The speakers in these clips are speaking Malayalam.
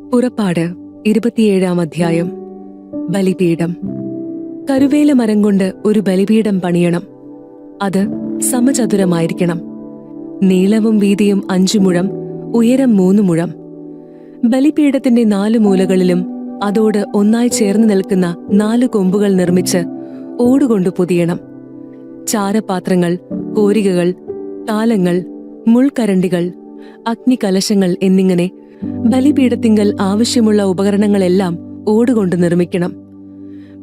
പുറപ്പാട് ഇരുപത്തിയേഴാം അധ്യായം. ബലിപീഠം. കരുവേല മരം കൊണ്ട് ഒരു ബലിപീഠം പണിയണം. അത് സമചതുരമായിരിക്കണം. നീളവും വീതിയും അഞ്ചു മുഴം ഉയരം മൂന്ന് മുഴം. ബലിപീഠത്തിന്റെ നാല് മൂലകളിലും അതോട് ഒന്നായി ചേർന്ന് നിൽക്കുന്ന നാല് കൊമ്പുകൾ നിർമ്മിച്ച് ഓടുകൊണ്ട് പൊതിയണം. ചാരപാത്രങ്ങൾ കോരികകൾ താലങ്ങൾ മുൾക്കരണ്ടികൾ അഗ്നികലശങ്ങൾ എന്നിങ്ങനെ ബലിപീഠത്തിങ്കൽ ആവശ്യമുള്ള ഉപകരണങ്ങളെല്ലാം ഓടുകൊണ്ട് നിർമ്മിക്കണം.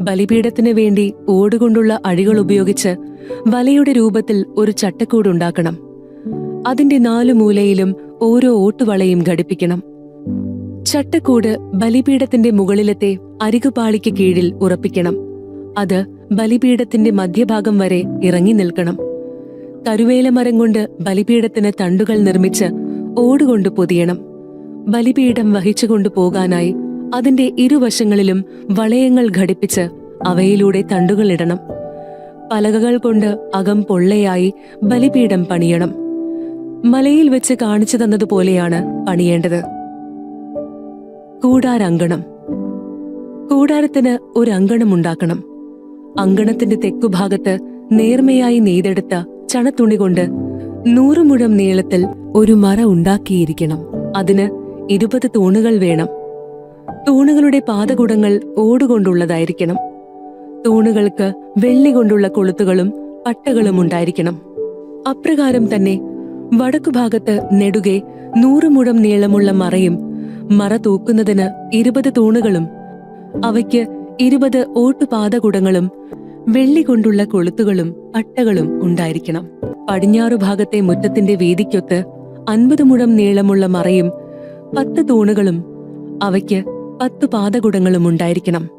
ബലിപീഠത്തിന് വേണ്ടി ഓടുകൊണ്ടുള്ള അഴികൾ ഉപയോഗിച്ച് വലയുടെ രൂപത്തിൽ ഒരു ചട്ടക്കൂടുണ്ടാക്കണം അതിന്റെ നാലു മൂലയിലും ഓരോ ഓട്ടുവളയും ഘടിപ്പിക്കണം. ചട്ടക്കൂട് ബലിപീഠത്തിന്റെ മുകളിലത്തെ അരികുപാളിക്ക് കീഴിൽ ഉറപ്പിക്കണം. അത് ബലിപീഠത്തിന്റെ മധ്യഭാഗം വരെ ഇറങ്ങി നിൽക്കണം. കരുവേലമരം കൊണ്ട് ബലിപീഠത്തിന് തണ്ടുകൾ നിർമ്മിച്ച് ഓടുകൊണ്ട് പൊതിയണം. ബലിപീഠം വഹിച്ചുകൊണ്ടു പോകാനായി അതിന്റെ ഇരുവശങ്ങളിലും വളയങ്ങൾ ഘടിപ്പിച്ച് അവയിലൂടെ തണ്ടുകൾ ഇടണം. പലകകൾ കൊണ്ട് അകം പൊള്ളയായി ബലിപീഠം പണിയണം. മലയിൽ വെച്ച് കാണിച്ചു തന്നതുപോലെയാണ് പണിയേണ്ടത്. കൂടാരങ്കണം. കൂടാരത്തിന് ഒരു അങ്കണം ഉണ്ടാക്കണം. അങ്കണത്തിന്റെ തെക്കുഭാഗത്ത് നേർമയായി നെയ്തെടുത്ത ചണത്തുണി കൊണ്ട് നൂറുമുഴം നീളത്തിൽ ഒരു മറ ഉണ്ടാക്കിയിരിക്കണം. അതിന് ഇരുപത് തൂണുകൾ വേണം. തൂണുകളുടെ പാതകുടങ്ങൾ ഓടുകൊണ്ടുള്ളതായിരിക്കണം. തൂണുകൾക്ക് വെള്ളി കൊണ്ടുള്ള കൊളുത്തുകളും പട്ടകളും ഉണ്ടായിരിക്കണം. അപ്രകാരം തന്നെ വടക്കുഭാഗത്ത് നെടുകെ നൂറ് മുഴം നീളമുള്ള മറയും മറ തൂക്കുന്നതിന് ഇരുപത് തൂണുകളും അവയ്ക്ക് ഇരുപത് ഓട്ടുപാതകുടങ്ങളും വെള്ളി കൊണ്ടുള്ള കൊളുത്തുകളും പട്ടകളും ഉണ്ടായിരിക്കണം. പടിഞ്ഞാറു ഭാഗത്തെ മുറ്റത്തിന്റെ വീതിക്കൊത്ത് അൻപത് മുഴം നീളമുള്ള മറയും പത്ത് തൂണുകളും അവയ്ക്ക് പത്ത് പാതകുടങ്ങളും ഉണ്ടായിരിക്കണം.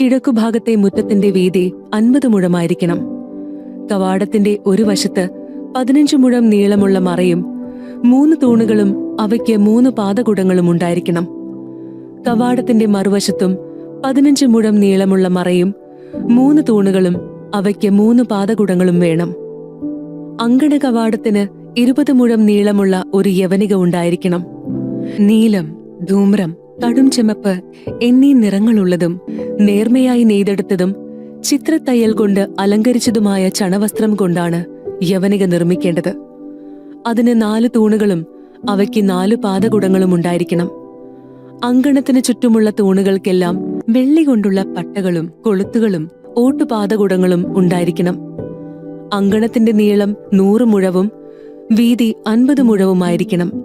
കിഴക്കുഭാഗത്തെ മുറ്റത്തിന്റെ വീതി അൻപത് മുഴമായിരിക്കണം. കവാടത്തിന്റെ ഒരു വശത്ത് പതിനഞ്ച് മുഴം നീളമുള്ള മറയും മൂന്ന് തൂണുകളും അവയ്ക്ക് മൂന്ന് പാതകുടങ്ങളും ഉണ്ടായിരിക്കണം. കവാടത്തിന്റെ മറുവശത്തും പതിനഞ്ച് മുഴം നീളമുള്ള മറയും മൂന്ന് തൂണുകളും അവയ്ക്ക് മൂന്ന് പാതകുടങ്ങളും വേണം. അങ്കണ കവാടത്തിന് ഇരുപത് മുഴം നീളമുള്ള ഒരു യവനിക ഉണ്ടായിരിക്കണം. നീലം ധൂമ്രം കടും ചെമപ്പ് എന്നീ നിറങ്ങളുള്ളതും നേർമയായി നെയ്തെടുത്തതും ചിത്രത്തയ്യൽ കൊണ്ട് അലങ്കരിച്ചതുമായ ചണവസ്ത്രം കൊണ്ടാണ് യവനിക നിർമ്മിക്കേണ്ടത്. അതിന് നാല് തൂണുകളും അവയ്ക്ക് നാല് പാതകുടങ്ങളും ഉണ്ടായിരിക്കണം. അങ്കണത്തിന് ചുറ്റുമുള്ള തൂണുകൾക്കെല്ലാം വെള്ളി കൊണ്ടുള്ള പട്ടകളും കൊളുത്തുകളും ഓട്ടുപാതകുടങ്ങളും ഉണ്ടായിരിക്കണം. അങ്കണത്തിന്റെ നീളം നൂറ് മുഴവും വീതി അൻപത് മുഴവുമായിരിക്കണം.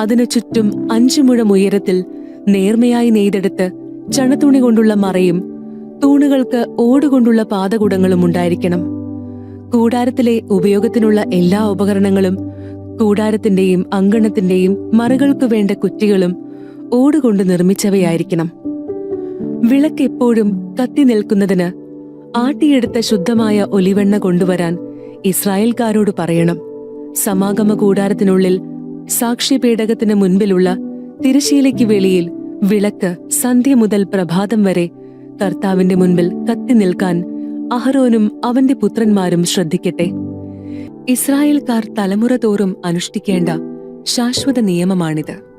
അതിനു ചുറ്റും അഞ്ചു മുഴം ഉയരത്തിൽ നേർമയായി നെയ്തെടുത്ത് ചണത്തുണി കൊണ്ടുള്ള മറയും തൂണുകൾക്ക് ഓടുകൊണ്ടുള്ള പാതകുടങ്ങളും ഉണ്ടായിരിക്കണം. കൂടാരത്തിലെ ഉപയോഗത്തിനുള്ള എല്ലാ ഉപകരണങ്ങളും കൂടാരത്തിന്റെയും അങ്കണത്തിന്റെയും മറകൾക്കു വേണ്ട കുറ്റികളും ഓടുകൊണ്ട് നിർമ്മിച്ചവയായിരിക്കണം. വിളക്ക് എപ്പോഴും കത്തി നിൽക്കുന്നതിന് ആട്ടിയെടുത്ത ശുദ്ധമായ ഒലിവെണ്ണ കൊണ്ടുവരാൻ ഇസ്രായേൽക്കാരോട് പറയണം. സമാഗമ കൂടാരത്തിനുള്ളിൽ സാക്ഷ്യപേടകത്തിന് മുൻപിലുള്ള തിരശീലയ്ക്ക് വെളിയിൽ വിളക്ക് സന്ധ്യ മുതൽ പ്രഭാതം വരെ കർത്താവിന്റെ മുൻപിൽ കത്തി നിൽക്കാൻ അഹരോനും അവന്റെ പുത്രന്മാരും ശ്രദ്ധിക്കട്ടെ. ഇസ്രായേൽക്കാർ തലമുറ തോറും അനുഷ്ഠിക്കേണ്ട ശാശ്വത നിയമമാണിത്.